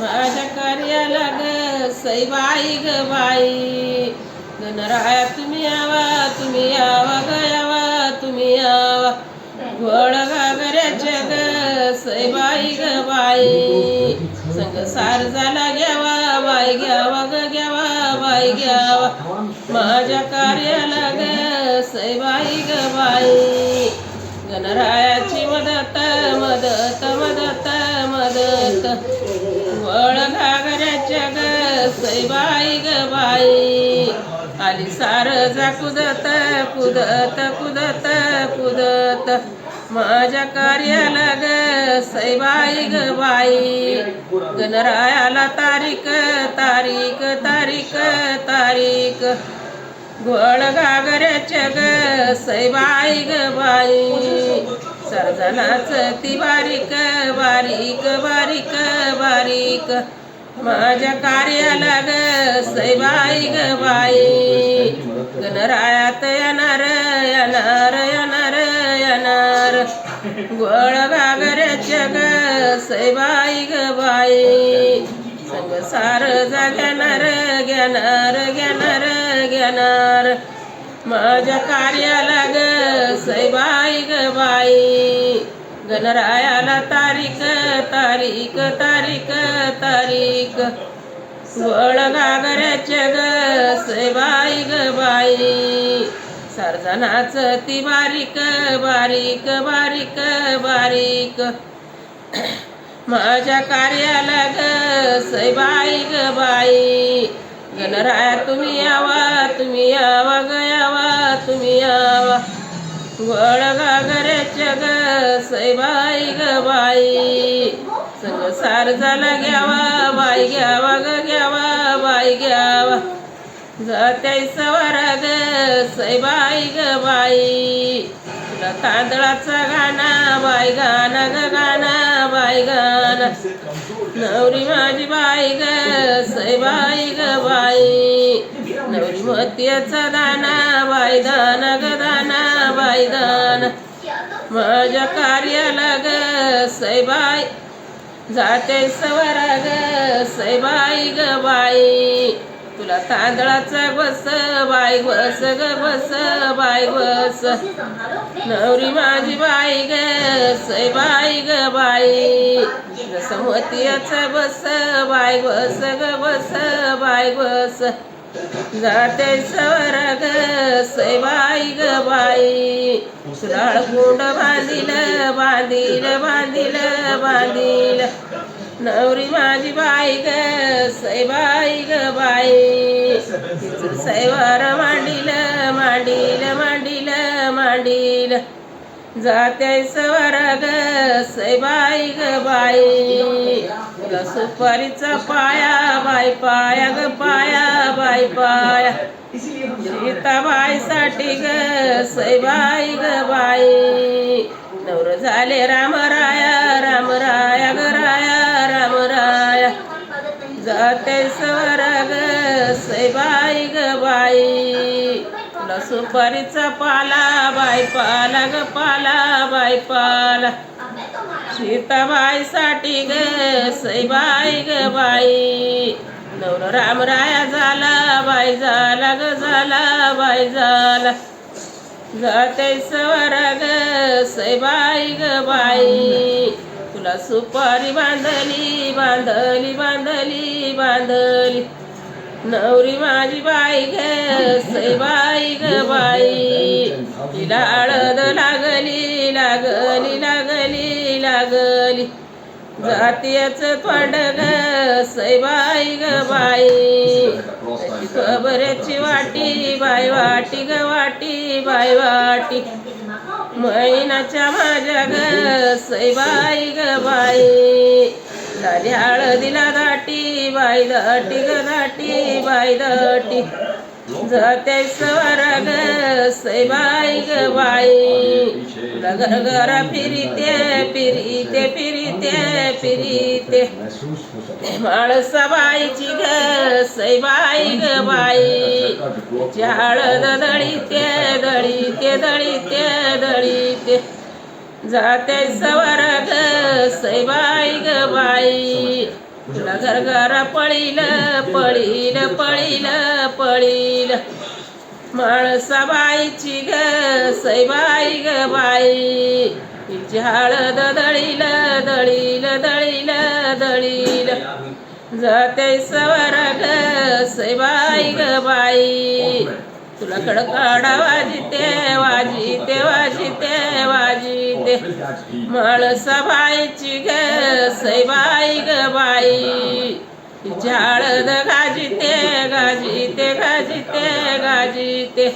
माझ्या कार्याला ग सईबाई ग बाई. गणराया तुम्ही यावा तुम्ही यावा ग यावा तुम्ही यावा. घोड घागऱ्याच्या ग सईबाई ग बाई. संग सार झाला घ्यावा बाई घ्यावा ग घ्यावा बाई घ्यावा. माझ्या कार्याला ग सईबाई ग बाई. गणरायाची मदत गई बाई ग बाई. आली सार जा कुदत कुदत कुदत कुदत. माझ्या कार्याला ग सईबाई ग बाई. गणरायाला तारीख तारीख तारीख तारीख. घोळ गागऱ्याच्या ग सैबाई ग बाई. सर्जनाच ती बारीक बारीक बारीक बारीक. माझ्या कार्याला ग सैबाई ग बाई गणरायात येणार येणार येणार येणार. गोळ घागऱ्याच्या ग सैबाई ग बाई संगसार जा घेणार घेणार घेणार घेणार. माझ्या कार्याला ग सैबाई ग बाई गणरायाला तारीख तारीख तारीख तारीख. वळ घागऱ्याच्या ग सईबाई ग बाई. सरजनाच ती बारीक बारीक बारीक बारीक. माझ्या कार्याला ग सैबाई ग बाई. गणराया तुम्ही यावा तुम्ही यावा ग यावा तुम्ही यावा. वळ गागर ग सईबाई ग बाई. संसार झाला घ्यावा बाई घ्यावा ग घ्यावा बाई घ्यावा. जात्याई सवारा ग सईबाई ग बाई. तुला तांदळाचा गाणा बाई गाणा ग गाणा बाई गाणा. नवरी माझी बाई ग सईबाई ग बाई. नवरी मोत्याचा दाना बाई दाना ग दाना बाई दाना. माझ्या कार्याला ग सैबाई जाते सवारा ग सैबाई ग बाई. तुला तांदळाचा बस बाई बस ग बस बाई बस. नवरी माझी बाई ग सैबाई ग बाई. जसं मोतियाचा बस बाई बस ग बस बाई बस. जाते स्वर्ग ग ग बाई. सुराळ गुंड बांधिल बांधिल बांधिल बांधिल. नवरी माझी बाई ग सईबाई ग बाई. सैवार मांडील मांडील मांडील मांडील. जाते सवर ग ग बाई. तुला सुपारीचा पाया बाई पाया ग पाया बाई पाया. सीताबाईसाठी ग सैबाई ग बाई. नवर झाले राम राया राम राया ग राया रामराया जाते सवर सैबाई ग बाई. तुला सुपारीचा पाला बाई पाला ग पाला बाई पाला. सीताबाई साठी ग सईबाई ग बाई. नवर रामराया झाला बाई झाला ग झाला बाई झाला. जाते सवर ग सईबाई ग बाई. तुला सुपारी बांधली बांधली बांधली बांधली. नवरी माझी बाई ग बाई ग बाई. तिला लागली लागली लागली लागली. जातीयच तोंड ग बाई ग बाई. खबऱ्याची वाटी बाई वाटी ग वाटी बाई वाटी. महिनाच्या माझ्या ग बाई ग बाई. झाली हळदीला दाटी बाय दाटी ग दाटी बाय दाटी जाते सवर ग सईबाई ग बाई. तुला घर फिरिते फिरिते फिरिते फिरिते. फिरिते माळसाबाईची ग सैबाई ग बाई. तिची हळद दळीते दळीते दळीते दळीते जाते सवर ग सईबाई बाई तुला घर घर पळील पळील पळील पळील. माणसाबाईची ग सैबाई ग बाई. हिची हळद दळील दळील दळील दळील. जाते सवर ग सैबाई ग बाई. तुला कडकाडा वाजिते वाजिते वाजिते वाजिते. माळसाबाईची ग सैबाई ग बाई. झाडद गाजिते गाजिते गाजिते गाजिते.